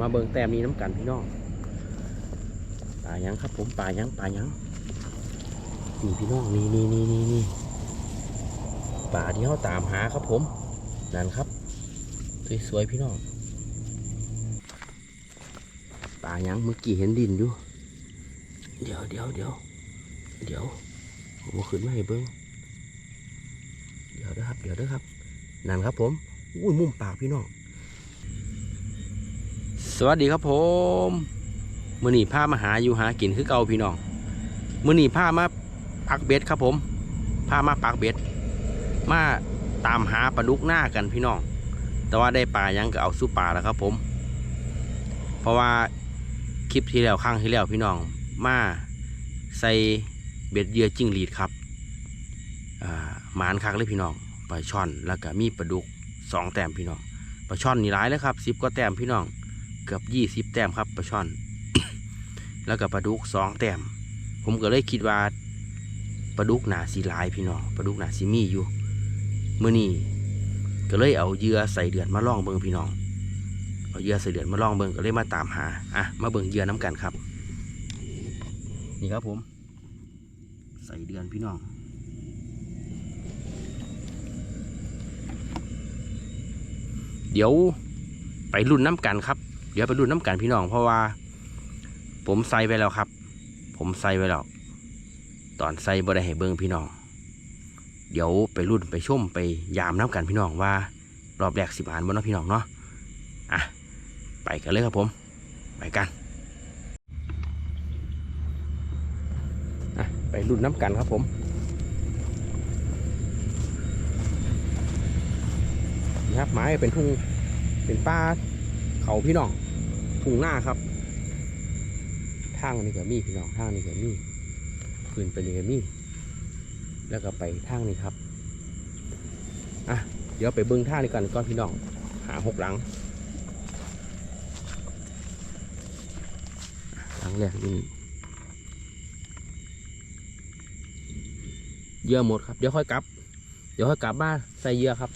มาเบิงแต้มนี้น้ำกันพี่น้องป่ายังครับผมป่ายังป่ายังนี่พี่น้องนี่นี่นี่นี่นี่ป่าที่เขาตามหาครับผมนั่นครับสวยๆพี่น้องป่ายังเมื่อกี้เห็นดินอยู่ เดี๋ยวเดี๋ยวเดี๋ยวเดี๋ยวผมเอาขึ้นมาให้เบิ้งเดี๋ยวเด้อครับ เดี๋ยวเด้อครับนั่นครับผมอุ้ยมุมปากพี่น้อง สวัสดีครับผมมือหนีผ้ามาหาอยู่หากินคือเก่าพี่น้องมือหนีผ้ามาปักเบ็ดครับผมผ้ามาปักเบ็ด มาตามหาปลาดุกหน้ากันพี่น้อง แต่ว่าได้ปลายังก็เอาสู้ปลาแล้วครับผม เพราะว่าคลิปที่แล้วครั้งที่แล้วพี่น้อง มาใส่เบ็ดเยื่อจิ้งหรีดครับหมานคักเลยพี่น้องปลาช่อนแล้วก็มีปลาดุกสองแต้มพี่น้องปลาช่อนนี่ร้ายเลยครับสิบก็แต้มพี่น้อง เกือบยี่สิบแต้มครับปลาช่อน แล้วก็ปลาดุกสองแต้ม ผมก็เลยคิดว่าปลาดุกหนาสีลายพี่น้องปลาดุกหนาสีมีอยู่เมื่อนี้ก็เลยเอาเยื่อใส่เดือนมาล่องเบิงพี่น้อง เอาเยื่อใส่เดือนมาล่องเบิงก็เลยมาตามหาอะมาเบิงเยื่อน้ำกันครับ นี่ครับผม ใส่เดือนพี่น้องเดี๋ยวไปรุ่นน้ำกันครับ เดี๋ยวไปรุ่นน้ำกันพี่น้องเพราะว่า ผมใส่ไปแล้วครับ ผมใส่ไปแล้วตอนใส่บ่ได้ให้เบิ่งพี่น้อง เดี๋ยวไปรุ่นไปชมไปยามน้ำกันพี่น้องว่า รอบแรกสิบหานบนเนาะพี่น้องเนาะอะไปกันเลยครับผม ไปกันอะไปรุ่นน้ำกันครับผมนี่ครับไม้เป็นทุ่งเป็นป้าเขาพี่น้อง ทุ่งหน้าครับ ทางนี้ก็มีพี่น้องทางนี้ก็มีขึ้นไปนี่ก็มี แล้วก็ไปทางนี้ครับอะเดี๋ยวไปเบิ้งท่านี้กันก่อนพี่น้อง หาหกหลัง หลังแรกนี่เยื่อหมดครับ เดี๋ยวค่อยกลับ เดี๋ยวค่อยกลับมาใส่เยื่อครับ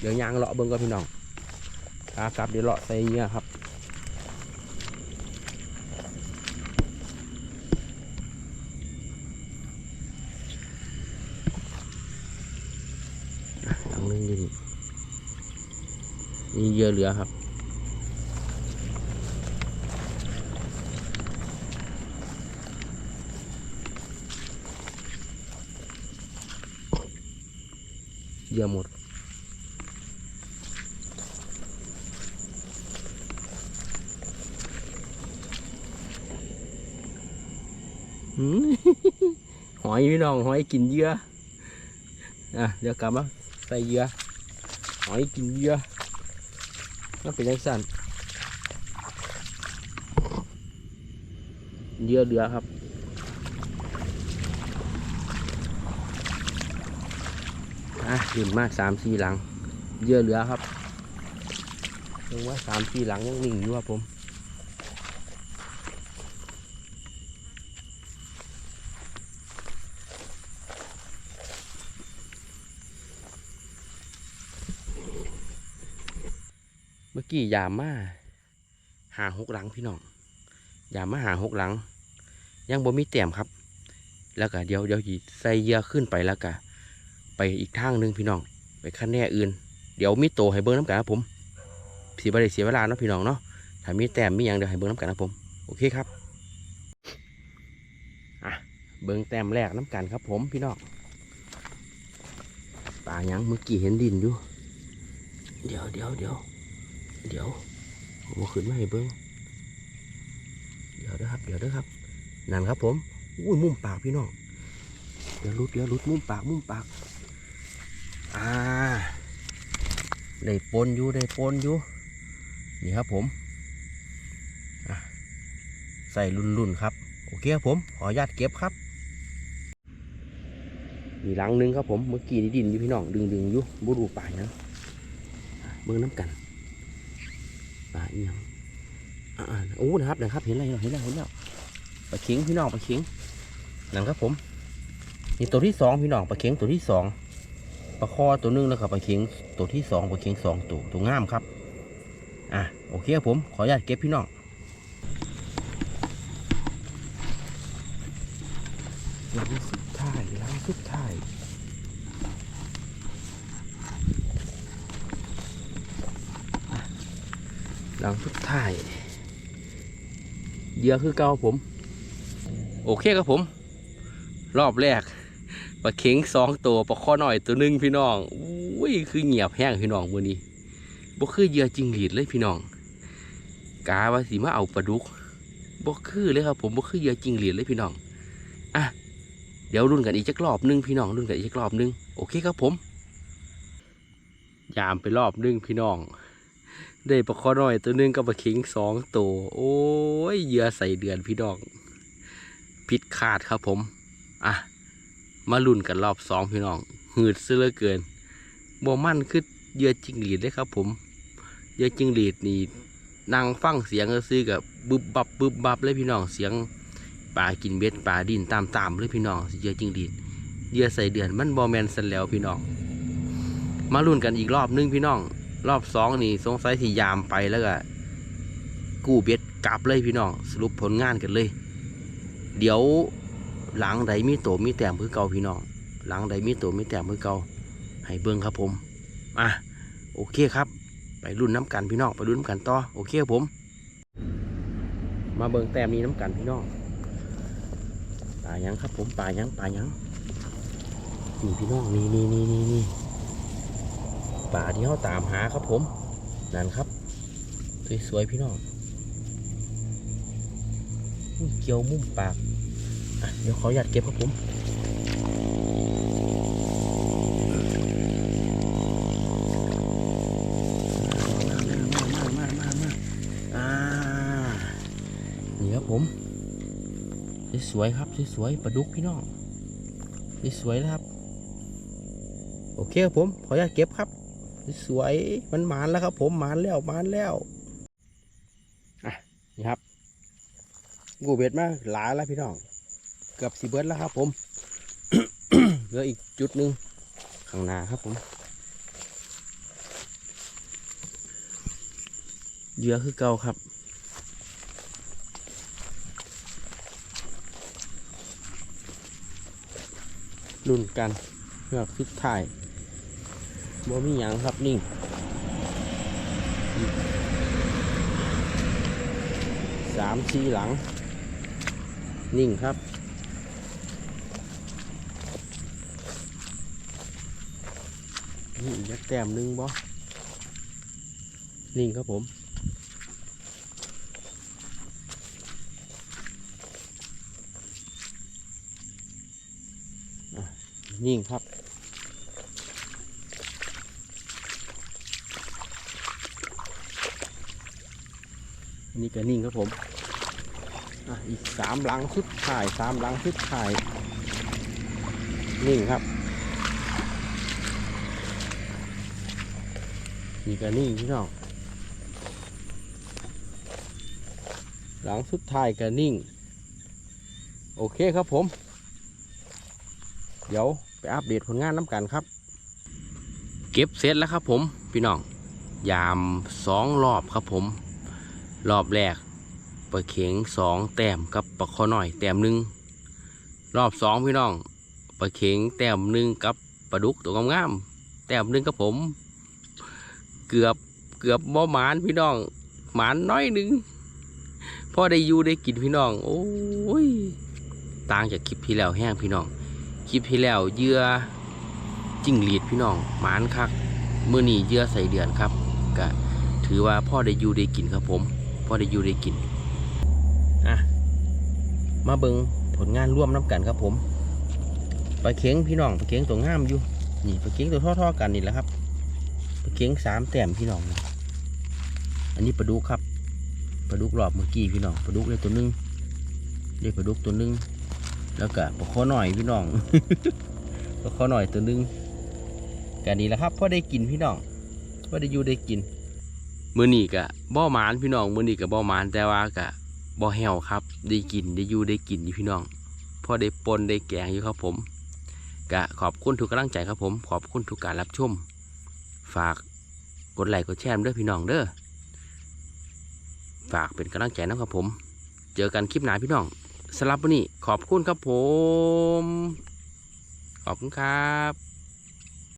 เดี๋ยวยางเลาะเบิ้งก่อนพี่น้องกลับเดี๋ยวเลาะใส่เยื่อครับ หลังนึงอยู่นี่มีเหยื่ อเหลือครับ เหยื่อหมดหืมหอยพี่น้องหอยกินเยื่ออะเดี๋ยวกลับมาใส่เยื่อหอยกินเยื่อ นั่นเป็นยังสั่นเยอะเหลือครับอะดื่มมากสามสี่หลัง เยอะเหลือครับยังว่าสามสี่หลังยังนิ่งอยู่ครับผม กี้ยามาหาหกหลังพี่น้องยามาหาหกหลัง ยังบ่มีเต็มครับ แล้วก็เดี๋ยวเดี๋ยวใส่เหยื่อขึ้นไปแล้วก็ไปอีกทางหนึ่งพี่น้อง ไปขั้นแน่อื่น เดี๋ยวมีโตให้เบิ้งน้ำกันครับผมสีบริเสียเวลาเนาะพี่น้องเนาะถ้ามีแต้มมีหยังเดี๋ยวให้เบิ้งน้ำกันครับผมโอเคครับอะเบิ้งแต้มแรกน้ำกันครับ ผมพี่น้องปลาหยังเมื่อกี้เห็นดินอยู่ เดี๋ยวเดี๋ยวเดี๋ยว เดี๋ยวผมเอาขึ้นมาให้เบิ้งเดี๋ยวเด้อครับ เดี๋ยวเด้อครับนั่นครับผมอุ้ยมุมปากพี่น้องเดี๋ยวรุดเดี๋ยวรุดมุมปากมุมปากอ่าได้ปนอยู่ได้ปนอยู่นี่ครับผมอะใส่รุ่นๆครับโอเคครับผมขออนุญาตเก็บครับมีหลังหนึงครับผมเมื่อกี้นี่ดินอยู่พี่น้องดึงดึงๆอยู่บูดูป่ายนะอะเบิ้งน้ำกัน ปลาอีหยังอ่าโอ้นะครับนะครับเห็นอะไรเห็นแล้วเห็นแล้วปลาเข็งพี่น้องปลาเข็งนั่นครับผมนี่ตัวที่สองพี่น้องปลาเข็งตัวที่สองปลาคอตัวหนึงแล้วก็ปลาเข็งตัวที่สองปลาเข็งสองตัวตัวงามครับอะโอโอเคครับผมขออนุญาตเก็บพี่น้องหลังสุดท้ายหลังสุดท้ายอะ หลังสุดท้ายเยื่อคือเก่าผม โอเคครับผม รอบแรกปลาเข็งสองตัวปลาข้อหน่อยตัวหนึ่งพี่น้องอุ้ยคือเงียบแห้งพี่น้องมือนี้บ่คือเยื่อจิงหรีดเลยพี่น้องกาว่าสิมาเอาปลาดุกบ่คือเลยครับผมบ่คือเยื่อจิงหรีดเลยพี่น้องอะเดี๋ยวรุ่นกันอีกจักรอบหนึงพี่น้องรุ่นกันอีกจักรอบหนึงโอเคครับผม ยามไปรอบหนึงพี่น้อง ได้ปลาข้อน้อยตัวนึงกับปลาเข็งสองตัวโอ้ยเหยื่อใส่เดือนพี่น้องผิดขาดครับผม อะ มาลุ่นกันรอบสองพี่น้องหืดซะเหลือเกินบ่มั่นคือเหยื่อจิงหรีดเลยครับ ผมเหยื่อจิงหรีดนี่นั่งฟังเสียงก็ซื้อกับบึบบับบึบบับเลยพี่น้องเสียงปลากินเบ็ดปลาดินตามตามเลยพี่น้องเหยื่อจิงหรีดเหยื่อใส่เดือนมันบอแมนสันแล้วพี่น้อง มาลุ่นกันอีกรอบหนึงพี่น้อง รอบสองนี่สงสัยที่ยามไปแล้วก็กู้เบ็ดกลับเลยพี่น้องสรุปผลงานกันเลย เดี๋ยวหลังใดมีโตมีแต้มคือเก่าพี่น้อง หลังใดมีโตมีแต้มคือเก่าให้เบิ่งครับผมอะโอเคครับ ไปรุ่นน้ำกันพี่น้องไปรุ่นน้ำกันต่อโอเคครับผม มาเบิ่งแต้มนี้น้ำกันพี่น้องป่ายังครับผมป่ายังป่ายังนี่พี่น้องนี่นี่นี่นี่ ป่าที่เขาตามหาครับผม นั่นครับ สวยๆพี่น้องเกี่ยวมุมปากอะเดี๋ยวขออนุญาตเก็บครับผมมามามามามาอ่านี่ครับผมสวยๆครับสวยๆปลาดุกพี่น้องสวยๆนะครับ โอเคครับผม ขออนุญาตเก็บครับ สวยมันหมานแล้วครับ ผมหมานแล้วหมานแล้วอะนี่ครับกูเบ็ดมาหลายแล้วพี่น้องเกือบสีเบิร์ดแล้วครับ ผมเหลืออีกจุดหนึ่งข้างหน้าครับผมเยื่อคือเก่าครับรุ่นกันเพื่อสุดท้าย บ่มีหยังครับนิ่งสามชีหลัง นิ่งครับนี่อีกจักแต้มนึงบ่นิ่งครับผมนิ่งครับ นนี้ก็นิ่งครับผมอีกสามหลังสุดท้ายสามหลังสุดท้ายนิ่งครับ นี่ก็นิ่งพี่น้องหลังสุดท้ายก็นิ่ง โอเคครับผม เดี๋ยวไปอัปเดตผลงานน้ำกันครับ เก็บเสร็จแล้วครับผม พี่น้อง ยามสองรอบครับผม รอบแรกปลาเข็งสองแต้มกับปลาคอหน่อยแต้มหนึ่งรอบสองพี่น้องปลาเข็งแต้มหนึ่งกับปลาดุกตัวงามๆแต้มหนึ่งครับผม เกือบเกือบบ่หมานพี่น้องหมานน้อยหนึ่งพอได้อยู่ได้กินพี่น้อง โอ้ยต่างจากคลิปที่แล้วแห้งพี่น้องคลิปที่แล้วเยื่อจิ้งหรีดพี่น้องหมานคักเมื่อนี่เยื่อใส่เดือนครับก็ถือว่าพ่อได้อยู่ได้กินครับผม พอได้อยู่ได้กินอะมาเบิงผลงานร่วมน้ำกันครับผมปลาเข็งพี่น้องปลาเข็งตัวงามอยู่นี่ปลาเข็งตัวท่อๆกันนี่แหละครับปลาเข็งสามแต้มพี่น้องนะอันนี้ปลาดุกครับปลาดุกรอบเมื่อกี้พี่น้องปลาดุกได้ตัวหนึงได้ปลาดุกตัวหนึงแล้วก็ปลาข้อหน่อยพี่น้องปลาข้อหน่อยตัวหนึงกันนี้แหละครับพอได้กินพี่น้องพอได้อยู่ได้กิน มื้อนี้ก็บ่หมานพี่น้องมื้อนี้ก็บ่หมานแต่ว่าก็บ่แหวครับ ได้กินได้อยู่ได้กินอยู่พี่น้องพอได้ปนได้แกงอยู่ครับผมก็ขอบคุณทุกกำลังใจครับผม ขอบคุณทุกการรับชม ฝากกดไลค์กดแชร์ด้วยพี่น้องเด้อฝากเป็นกำลังใจนะครับผม เจอกันคลิปหน้าพี่น้องสำหรับวันนี้ขอบคุณครับผม ขอบคุณครับ